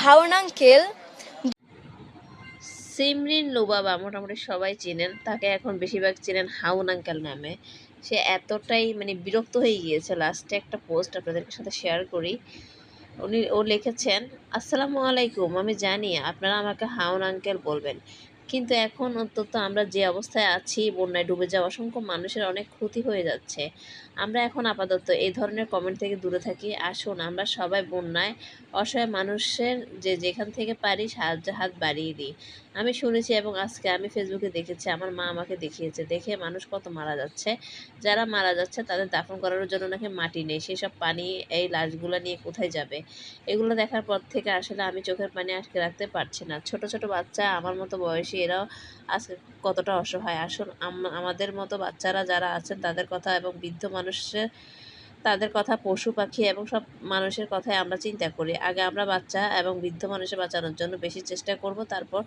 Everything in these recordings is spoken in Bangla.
হাউন আঙ্কেল সিমরিন লোবাবা মোটামুটি সবাই চেনেন, তাকে এখন বেশিরভাগ চেনেন হাউন আঙ্কেল নামে। সে এতটাই মানে বিরক্ত হয়ে গিয়েছে। লাস্টে একটা পোস্ট আপনাদের সাথে শেয়ার করি। উনি, ও লিখেছেন, আসসালামু আলাইকুম, আমি জানি আপনারা আমাকে হাউন আঙ্কেল বলবেন। কিন্তু এখন অন্তত আমরা যে অবস্থায় আছি, বন্যায় ডুবে যাওয়া অসংখ্য মানুষের অনেক ক্ষতি হয়ে যাচ্ছে। আমরা এখন আপাতত এই ধরনের কমেন্ট থেকে দূরে থাকি। আসুন, আমরা সবাই বন্যায়, অসহায় মানুষের যে যেখান থেকে পারি সাহায্য হাত বাড়িয়ে দিই। আমি শুনেছি এবং আজকে আমি ফেসবুকে দেখেছি, আমার মা আমাকে দেখিয়েছে। দেখে মানুষ কত মারা যাচ্ছে। যারা মারা যাচ্ছে, তাদের দাফন করার জন্য নাকি মাটি নেই। সেসব পানি, এই লাশগুলো নিয়ে কোথায় যাবে? এগুলো দেখার পর থেকে আসলে আমি চোখের পানি আটকে রাখতে পারছি না। ছোট ছোট বাচ্চা, আমার মতো বয়সী, এরাও আজকে কতটা অসহায়। আম- আমাদের মতো বাচ্চারা যারা আছেন, তাদের কথা এবং বৃদ্ধ মানুষের তাদের কথা পশু পাখি এবং সব মানুষের কথাই আমরা চিন্তা করি। আগে আমরা বাচ্চা এবং বৃদ্ধ মানুষের বাঁচানোর জন্য বেশি চেষ্টা করব, তারপর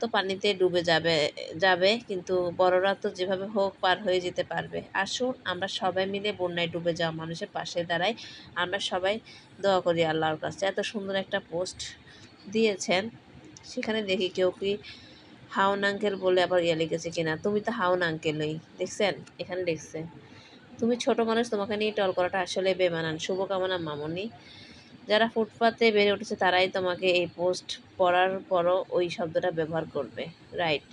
তো পানিতে ডুবে যাবে যাবে, কিন্তু বড়রা তো যেভাবে হোক পার হয়ে যেতে পারবে। আসুন আমরা সবাই মিলে বন্যায় ডুবে যাওয়া মানুষের পাশে দাঁড়াই। আমরা সবাই দোয়া করি আল্লাহর কাছে। এত সুন্দর একটা পোস্ট দিয়েছেন। সেখানে দেখি কেউ কি হাউন আঙ্কেল বলে আবার ইয়ে লিখেছে কিনা। তুমি তো হাউন আঙ্কেলই, দেখছেন? এখানে লিখছে তুমি ছোট মানুষ, তোমাকে নিয়ে টল করাটা আসলে বেমানান। শুভকামনা মামনি। যারা ফুটপাতে বেড়ে উঠেছে, তারাই তোমাকে এই পোস্ট পড়ার পরও ওই শব্দটা ব্যবহার করবে। রাইট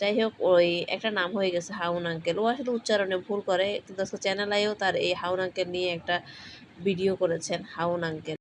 যাই হোক, ওই একটা নাম হয়ে গেছে, হাউন আঙ্কেল। ও আসলে উচ্চারণে ভুল করে, কিন্তু আজকে চ্যানেলেও তার এই হাউন আঙ্কেল নিয়ে একটা ভিডিও করেছেন, হাউন আঙ্কেল।